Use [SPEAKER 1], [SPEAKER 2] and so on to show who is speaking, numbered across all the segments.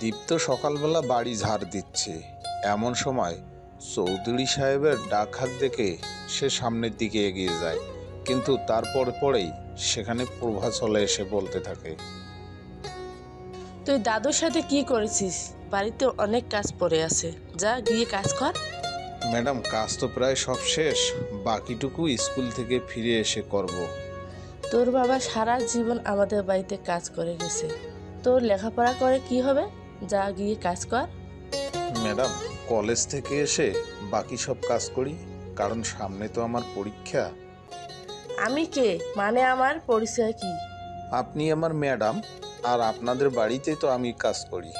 [SPEAKER 1] দীপ্ত সকালবেলা বাড়ি ঝাড় দিচ্ছে। এমন সময় চৌধুরী সাহেবের ডাক হাত দেখে সে সামনের দিকে এগিয়ে যায় কিন্তু তারপর পরেই সেখানে প্রভা চলে এসে বলতে থাকে
[SPEAKER 2] তুই দাদুর সাথে কি করেছিস? বাড়িতে অনেক কাজ পড়ে আছে। যা গিয়ে কাজ কর।
[SPEAKER 1] ম্যাডাম কাজ তো প্রায় সব শেষ। বাকিটুকু স্কুল থেকে ফিরে এসে করব।
[SPEAKER 2] তোর বাবা সারা জীবন আমাদের বাড়িতে কাজ করে গেছে। তোর লেখাপড়া করে কি হবে? যা গিয়ে কাজ কর।
[SPEAKER 1] ম্যাডাম কলেজ থেকে এসে বাকি সব কাজ করি কারণ সামনে তো আমার পরীক্ষা।
[SPEAKER 2] আমি কে? মানে আমার পরিচয় কি?
[SPEAKER 1] আপনি আমার ম্যাডাম আর আপনাদের বাড়িতে তো আমি কাজ করি।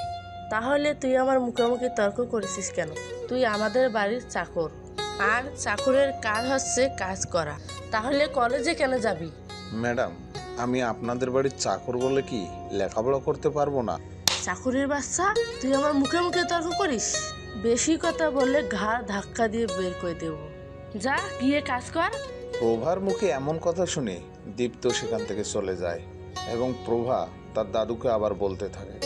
[SPEAKER 2] তাহলে তুই আমার মুখোমুখি তর্ক করেছিস কেন? তুই আমাদের বাড়ির চাকর। আর চাকরের কাজ হচ্ছে কাজ করা। তাহলে কলেজে কেন যাবি?
[SPEAKER 1] ম্যাডাম আমি আপনাদের বাড়ির চাকর বলে কি লেখাপড়া করতে পারব না?
[SPEAKER 2] চাকরের বাচ্চা তুই আমার মুখে মুখে তর্ক করিস? বেশি কথা বললে ঘা ধাক্কা দিয়ে বের করে দেব। যা গিয়ে কাজ কর।
[SPEAKER 1] প্রভার মুখে এমন কথা শুনে দীপ্ত সেখান থেকে চলে যায় এবং প্রভা তার দাদুকে আবার বলতে থাকে।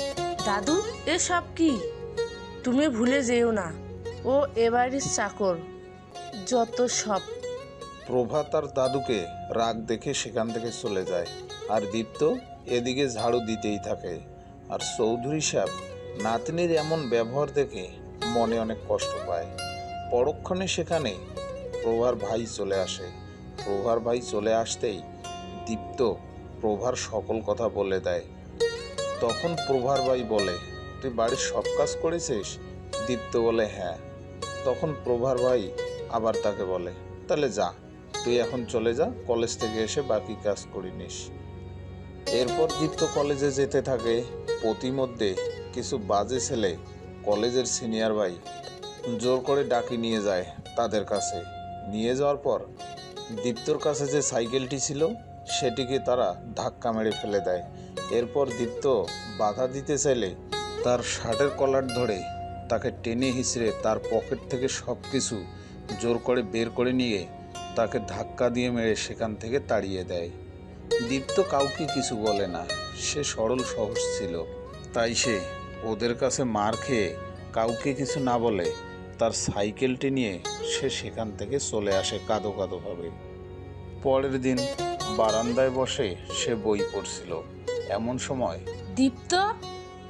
[SPEAKER 2] দাদু এসব কি? তুমি ভুলে যেও না ও এবাড়ির চাকর যত সব।
[SPEAKER 1] প্রভা তার দাদুকে রাগ দেখে সেখান থেকে চলে যায় আর দীপ্ত এদিকে ঝাড়ু দিতেই থাকে। আর চৌধুরী সাহেব নাতনির এমন ব্যবহার দেখে মনে অনেক কষ্ট পায়। পরক্ষণে সেখানে প্রভার ভাই চলে আসে। প্রভার ভাই চলে আসতেই দীপ্ত প্রভার সকল কথা বলে দেয়। তখন প্রভার ভাই বলে, তুই বাড়ির সব কাজ করেছিস? দীপ্ত বলে হ্যাঁ। তখন প্রভার ভাই আবার তাকে বলে, তাহলে যা, তুই এখন চলে যা, কলেজ থেকে এসে বাকি কাজ করে নিস। এরপর দীপ্ত কলেজে যেতে থাকে। প্রতিমধ্যে কিছু বাজে ছেলে কলেজের সিনিয়র ভাই জোর করে ডাকি নিয়ে যায় তাদের কাছে। নিয়ে যাওয়ার পর দীপ্তর কাছে যে সাইকেলটি ছিল, সেটিকে তারা ধাক্কা মেরে ফেলে দেয়। এরপর দীপ্ত বাধা দিতে চাইলে তার শার্টের কলার ধরে তাকে টেনে হিঁচড়ে তার পকেট থেকে সব কিছু জোর করে বের করে নিয়ে তাকে ধাক্কা দিয়ে মেরে সেখান থেকে তাড়িয়ে দেয়। দীপ্ত কাউকে কিছু বলে না। সে সরল সহজ ছিল। তাই সে ওদের কাছে মার খেয়ে কাউকে কিছু না বলে তার সাইকেলটি নিয়ে সে সেখান থেকে চলে আসে কাঁদো কাঁদোভাবে। পরের দিন বারান্দায় বসে সে বই পড়ছিল। এমন সময়
[SPEAKER 2] দীপ্ত?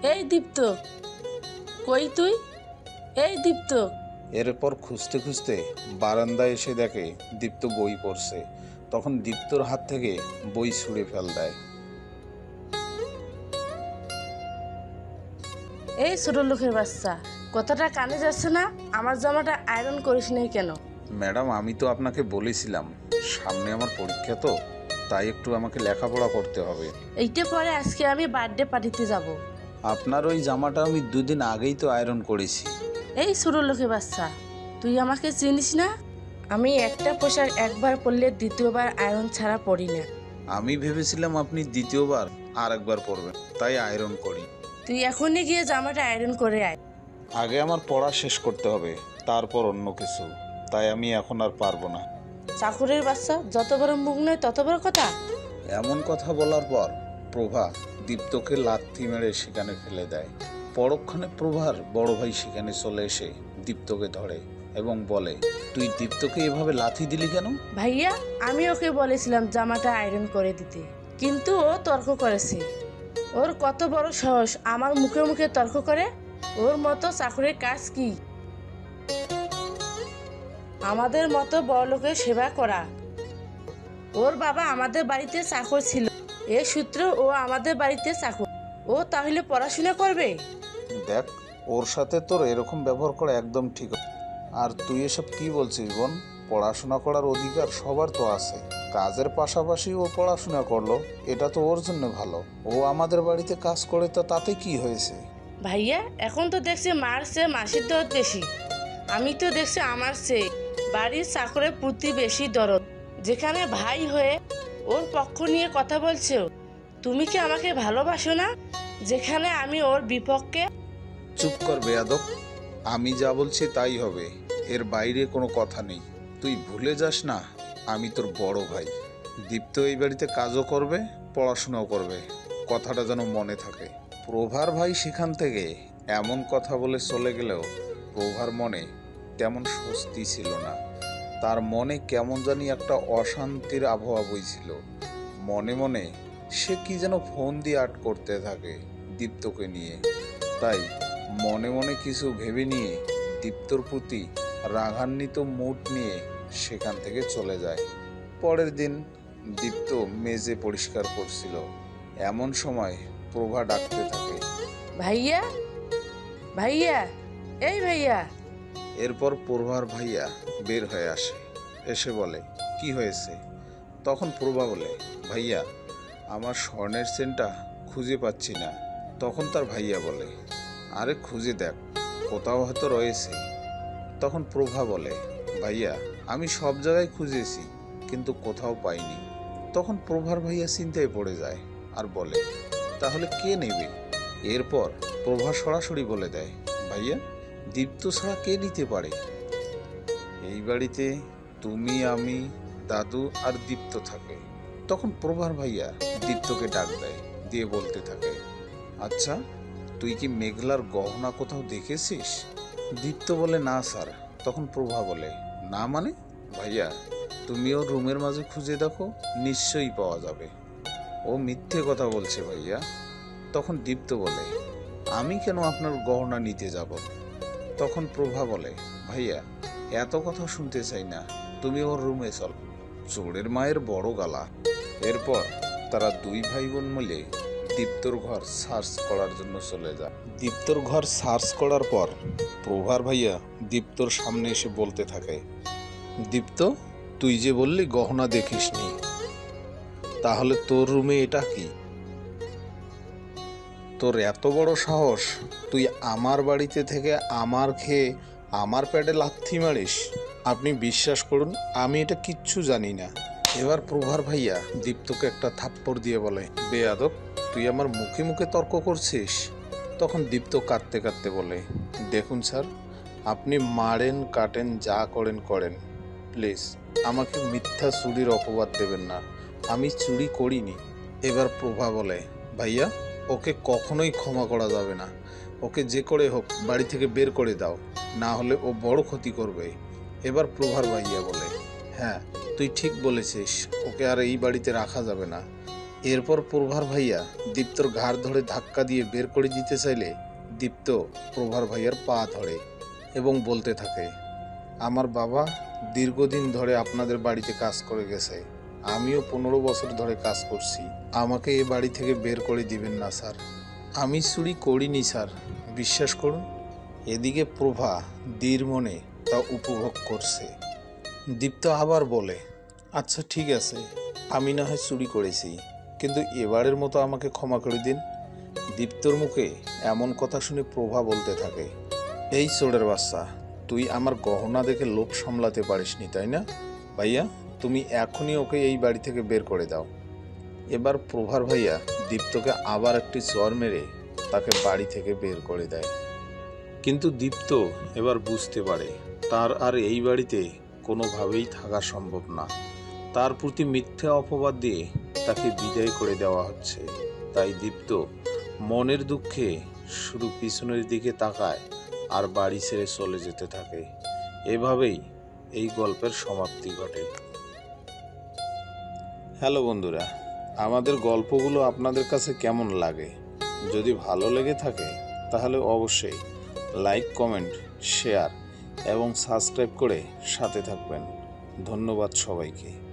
[SPEAKER 2] এই দীপ্ত। কই তুই? এই দীপ্ত।
[SPEAKER 1] এরপর খুঁজতে খুঁজতে বারান্দায় এসে দেখে দীপ্ত বই পড়ছে। তখন দীপ্তর হাত থেকে বই ছুঁড়ে ফেল দেয়।
[SPEAKER 2] এই ছোট লোকের বাচ্চা কথাটা কানে যাচ্ছে না? আমার জামাটা আয়রন করিস নাই কেন?
[SPEAKER 1] ম্যাডাম আমি তো আপনাকে বলেছিলাম সামনে আমার পরীক্ষা তো তাই একটু আমাকে লেখাপড়া করতে হবে।
[SPEAKER 2] এইটা পরে আজকে আমি বার্থডে পার্টিতে যাব।
[SPEAKER 1] আপনার ওই জামাটা আমি দুদিন আগেই তো আয়রন করেছি।
[SPEAKER 2] এই ছোট লোকের বাচ্চা তুই আমাকে চিনিস না? আমি একটা পোশাক একবার পরলে দ্বিতীয়বার আয়রন ছাড়া পরি না।
[SPEAKER 1] আমি ভেবেছিলাম আপনি দ্বিতীয়বার আর একবার পরবেন তাই আয়রন করি।
[SPEAKER 2] তুই এখনই গিয়ে জামাটা আয়রন করে আয়।
[SPEAKER 1] আগে আমার পড়া শেষ করতে হবে তারপর অন্য কিছু তাই আমি এখন আর পারব না।
[SPEAKER 2] চাকরের বাচ্চা যত বড় মুখ নয় তত বড় কথা।
[SPEAKER 1] এমন কথা বলার পর প্রভা দীপ্তকে লাথি মেরে সেখানে ফেলে দেয়। পরক্ষণে প্রভার বড় ভাই সেখানে চলে এসে দীপ্তকে ধরে। এবং বলে তুই দীপ্তকে এভাবে লাথি দিলি কেন?
[SPEAKER 2] ভাইয়া আমি ওকে বলেছিলাম জামাটা আয়রন করে দিতে কিন্তু ও তর্ক করেছে। ওর কত বড় সাহস আমার মুখে মুখে তর্ক করে? ওর মতো চাকরির কাজ কি? আমাদের মতো বড় লোকের সেবা করা। ওর বাবা আমাদের বাড়িতে চাকর ছিল। এ সূত্র ও আমাদের বাড়িতে চাকর। ও তাহলে পড়াশোনা করবে?
[SPEAKER 1] দেখ ওর সাথে তোর এরকম ব্যবহার করা একদম ঠিক আর তুই এসব কি বলছিস বোন? পড়াশোনা করার অধিকার সবার তো আছে। কাজের পাশাপাশি ও পড়াশোনা করল এটা তো ওর জন্য ভালো। ও আমাদের বাড়িতে কাজ করে তো তাতে কি হয়েছে?
[SPEAKER 2] ভাইয়া এখন তো দেখছি মার চেয়ে মাসির দরদ বেশি। আমি তো দেখছি আমার চেয়ে বাড়ির চাকরের প্রতি বেশি দরদ। যেখানে ভাই হয়ে ওর পক্ষ নিয়ে কথা বলছো তুমি কি আমাকে ভালোবাসো না? যেখানে আমি ওর বিপক্ষে
[SPEAKER 1] চুপ কর বেয়াদব। আমি যা বলছি তাই হবে। এর বাইরে কোনো কথা নেই। তুই ভুলে যাস না, আমি তোর বড় ভাই। দীপ্ত এই বাড়িতে কাজও করবে, পড়াশোনাও করবে। কথাটা যেন মনে থাকে। প্রভার ভাই সেখান থেকে এমন কথা বলে চলে গেলেও প্রভার মনে তেমন স্বস্তি ছিল না। তার মনে কেমন জানি একটা অশান্তির আবহাওয়া বইছিল। মনে মনে সে কি যেন ফোন দিয়ে আট করতে থাকে দীপ্তকে নিয়ে। তাই মনে মনে কিছু ভেবে নিয়ে দীপ্তর প্রতি রাগান্বিত মুড নিয়ে সেখান থেকে চলে যায়। পরের দিন দীপ্ত মেজে পরিষ্কার করছিল। এমন সময় প্রভা ডাকতে থাকে
[SPEAKER 2] ভাইয়া ভাইয়া এই ভাইয়া।
[SPEAKER 1] এরপর প্রভার ভাইয়া বের হয়ে আসে এসে বলে কি হয়েছে? তখন প্রভা বলে ভাইয়া আমার স্বর্ণের চেনটা খুঁজে পাচ্ছি না। তখন তার ভাইয়া বলে আরে খুঁজে দেখ, কোথাও হয়তো রয়েছে। তখন প্রভা বলে, ভাইয়া, আমি সব জায়গায় খুঁজেছি, কিন্তু কোথাও পাইনি। তখন প্রভার ভাইয়া চিন্তায় পড়ে যায় আর বলে, তাহলে কে নেবে? এরপর প্রভা সরাসরি বলে দেয়, ভাইয়া, দীপ্ত ছাড়া কে নিতে পারে? এই বাড়িতে তুমি, আমি, দাদু আর দীপ্ত থাকে। তখন প্রভার ভাইয়া দীপ্তকে ডাক দেয়, দিয়ে বলতে থাকে আচ্ছা তুই কি মেঘলার গহনা কোথাও দেখেছিস? দীপ্ত বলে, না, স্যার। তখন প্রভা বলে, না মানে? ভাইয়া তুমি ওর রুমের মাঝে খুঁজে দেখো, নিশ্চয়ই পাওয়া যাবে। ও মিথ্যে কথা বলছে, ভাইয়া। তখন দীপ্ত বলে, আমি কেন আপনার গহনা নিতে যাব? তখন প্রভা বলে, ভাইয়া, এত কথা শুনতে চাই না। তুমি ওর রুমে চল। চোরের মায়ের বড় গালা। এরপর তারা দুই ভাই বোন মিলে দীপ্তর ঘর সার্চ করার জন্য চলে যায়। দীপ্তর ঘর সার্চ করার পর প্রভার ভাইয়া দীপ্তর সামনে এসে বলতে থাকে, দীপ্ত, তুই যে বললি গহনা দেখিসনি, তাহলে তোর রুমে এটা কি? তোর এত বড় সাহস, তুই আমার বাড়িতে থেকে আমার খেয়ে আমার প্যাডে লাথি মারিস? আপনি বিশ্বাস করুন, আমি এটা কিচ্ছু জানি না। এবার প্রভার ভাইয়া দীপ্তকে একটা থাপ্পড় দিয়ে বলে, বেয়াদব তুই আমার মুখে মুখে তর্ক করছিস? তখন দীপ্ত কাঁদতে কাঁদতে বলে, দেখুন স্যার, আপনি মারেন, কাটেন, যা করেন করেন। প্লিজ, আমাকে মিথ্যা চুরির অপবাদ দেবেন না। আমি চুরি করিনি। এবার প্রভা বলে, ভাইয়া, ওকে কখনোই ক্ষমা করা যাবে না। ওকে যে করে হোক, বাড়ি থেকে বের করে দাও। না হলে ও বড় ক্ষতি করবে। এবার প্রভার ভাইয়া বলে হ্যাঁ তুই ঠিক বলেছিস। ওকে আর এই বাড়িতে রাখা যাবে না। এরপর প্রভার ভাইয়া দীপ্তর ঘাড় ধরে ধাক্কা দিয়ে বের করে দিতে চাইলে দীপ্ত প্রভার ভাইয়ার পা ধরে এবং বলতে থাকে, আমার বাবা দীর্ঘদিন ধরে আপনাদের বাড়িতে কাজ করে গেছে। আমিও পনেরো বছর ধরে কাজ করছি। আমাকে এ বাড়ি থেকে বের করে দিবেন না, স্যার। আমি চুরি করিনি, স্যার। বিশ্বাস করুন, এদিকে প্রভা দীর মনে তা উপভোগ করছে। দীপ্ত আবার বলে আচ্ছা ঠিক আছে। আমি না হয় চুরি করেছি। কিন্তু এবারের মতো আমাকে ক্ষমা করে দিন। দীপ্তর মুখে এমন কথা শুনে প্রভা বলতে থাকে, এই চোরের বাচ্চা, তুই আমার গহনা দেখে লোভ সামলাতে পারিসনি, তাই না? ভাইয়া, তুমি এখনই ওকে এই বাড়ি থেকে বের করে দাও। এবার প্রভার ভাইয়া দীপ্তকে আবার একটি চর মেরে তাকে বাড়ি থেকে বের করে দেয়। কিন্তু দীপ্ত এবার বুঝতে পারে, তার আর এই বাড়িতে কোনোভাবেই থাকা সম্ভব না। তার প্রতি মিথ্যা অপবাদ দিয়ে তাকে বিদায় করে দেওয়া হচ্ছে। তাই দীপ্ত মনের দুঃখে শুধু পিছনের দিকে তাকায় আর বাড়ি ছেড়ে চলে যেতে থাকে। এভাবেই এই গল্পের সমাপ্তি ঘটে। হ্যালো বন্ধুরা, আমাদের গল্পগুলো আপনাদের কাছে কেমন লাগে? যদি ভালো লেগে থাকে, তাহলে অবশ্যই লাইক, কমেন্ট, শেয়ার এবং সাবস্ক্রাইব করে সাথে থাকবেন। ধন্যবাদ সবাইকে।